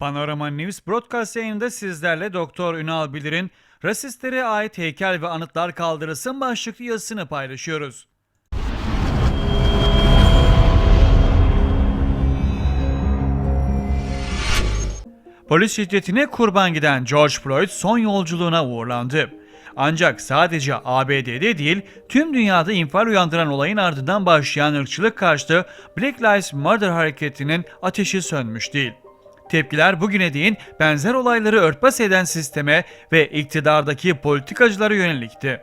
Panorama News Broadcast yayınında sizlerle Doktor Ünal Bilir'in Rasistlere ait heykel ve anıtlar kaldırılsın başlıklı yazısını paylaşıyoruz. Polis şiddetine kurban giden George Floyd son yolculuğuna uğurlandı. Ancak sadece ABD'de değil, tüm dünyada infial uyandıran olayın ardından başlayan ırkçılık karşıtı Black Lives Matter hareketinin ateşi sönmüş değil. Tepkiler bugüne değin benzer olayları örtbas eden sisteme ve iktidardaki politikacılara yönelikti.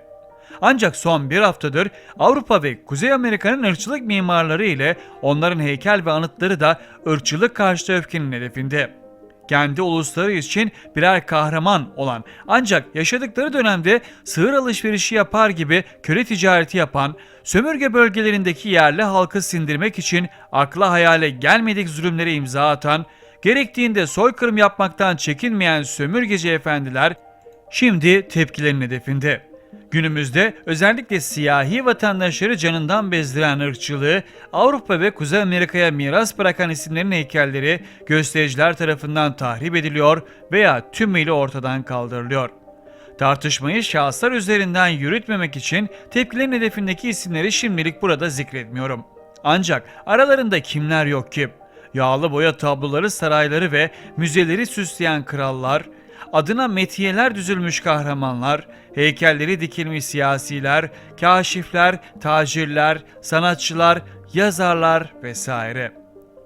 Ancak son bir haftadır Avrupa ve Kuzey Amerika'nın ırkçılık mimarları ile onların heykel ve anıtları da ırkçılık karşıtı öfkenin hedefinde kendi ulusları için birer kahraman olan ancak yaşadıkları dönemde sığır alışverişi yapar gibi köle ticareti yapan, sömürge bölgelerindeki yerli halkı sindirmek için akla hayale gelmedik zulümlere imza atan, gerektiğinde soykırım yapmaktan çekinmeyen sömürgeci efendiler şimdi tepkilerin hedefinde. Günümüzde özellikle siyahi vatandaşları canından bezdiren ırkçılığı Avrupa ve Kuzey Amerika'ya miras bırakan isimlerin heykelleri göstericiler tarafından tahrip ediliyor veya tümüyle ortadan kaldırılıyor. Tartışmayı şahıslar üzerinden yürütmemek için tepkilerin hedefindeki isimleri şimdilik burada zikretmiyorum. Ancak aralarında kimler yok ki? Yağlı boya tabloları, sarayları ve müzeleri süsleyen krallar, adına metiyeler düzülmüş kahramanlar, heykelleri dikilmiş siyasiler, kaşifler, tacirler, sanatçılar, yazarlar vesaire.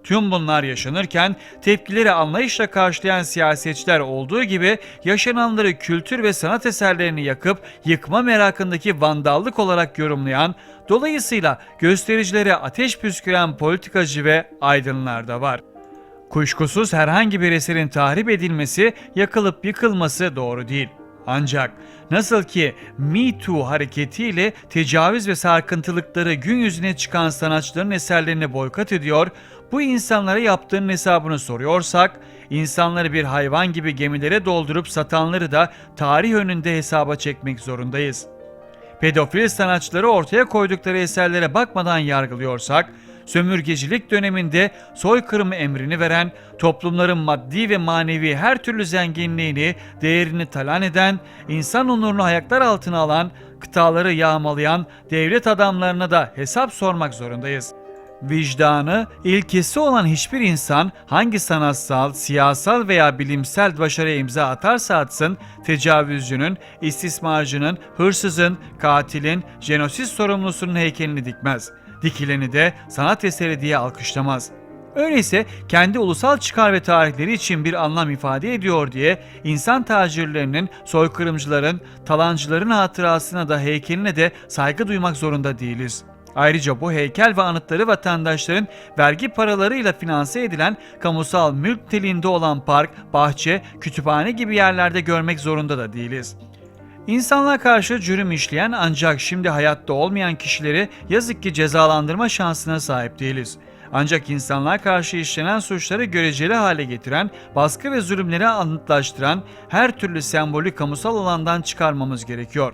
Tüm bunlar yaşanırken tepkileri anlayışla karşılayan siyasetçiler olduğu gibi yaşananları kültür ve sanat eserlerini yakıp yıkma merakındaki vandallık olarak yorumlayan, dolayısıyla göstericilere ateş püsküren politikacı ve aydınlar da var. Kuşkusuz herhangi bir eserin tahrip edilmesi, yakılıp yıkılması doğru değil. Ancak nasıl ki Me Too hareketiyle tecavüz ve sarkıntılıkları gün yüzüne çıkan sanatçıların eserlerini boykot ediyor, bu insanlara yaptığının hesabını soruyorsak, insanları bir hayvan gibi gemilere doldurup satanları da tarih önünde hesaba çekmek zorundayız. Pedofil sanatçıları ortaya koydukları eserlere bakmadan yargılıyorsak, sömürgecilik döneminde soykırım emrini veren, toplumların maddi ve manevi her türlü zenginliğini, değerini talan eden, insan onurunu ayaklar altına alan, kıtaları yağmalayan devlet adamlarına da hesap sormak zorundayız. Vicdanı, ilkesi olan hiçbir insan hangi sanatsal, siyasal veya bilimsel başarıya imza atarsa atsın, tecavüzcünün, istismarcının, hırsızın, katilin, jenosit sorumlusunun heykelini dikmez. Dikileni de sanat eseri diye alkışlamaz. Öyleyse kendi ulusal çıkar ve tarihleri için bir anlam ifade ediyor diye insan tacirlerinin, soykırımcıların, talancıların hatırasına da heykeline de saygı duymak zorunda değiliz. Ayrıca bu heykel ve anıtları vatandaşların vergi paralarıyla finanse edilen kamusal mülk niteliğinde olan park, bahçe, kütüphane gibi yerlerde görmek zorunda da değiliz. İnsanlığa karşı cürüm işleyen ancak şimdi hayatta olmayan kişileri yazık ki cezalandırma şansına sahip değiliz. Ancak insanlığa karşı işlenen suçları göreceli hale getiren, baskı ve zulümleri anıtlaştıran her türlü sembolü kamusal alandan çıkarmamız gerekiyor.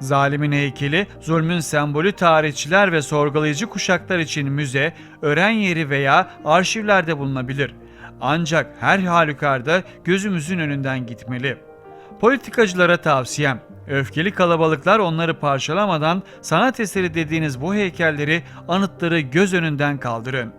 Zalimin heykeli, zulmün sembolü tarihçiler ve sorgulayıcı kuşaklar için müze, öğren yeri veya arşivlerde bulunabilir. Ancak her halükarda gözümüzün önünden gitmeli. Politikacılara tavsiyem, öfkeli kalabalıklar onları parçalamadan sanat eseri dediğiniz bu heykelleri, anıtları göz önünden kaldırın.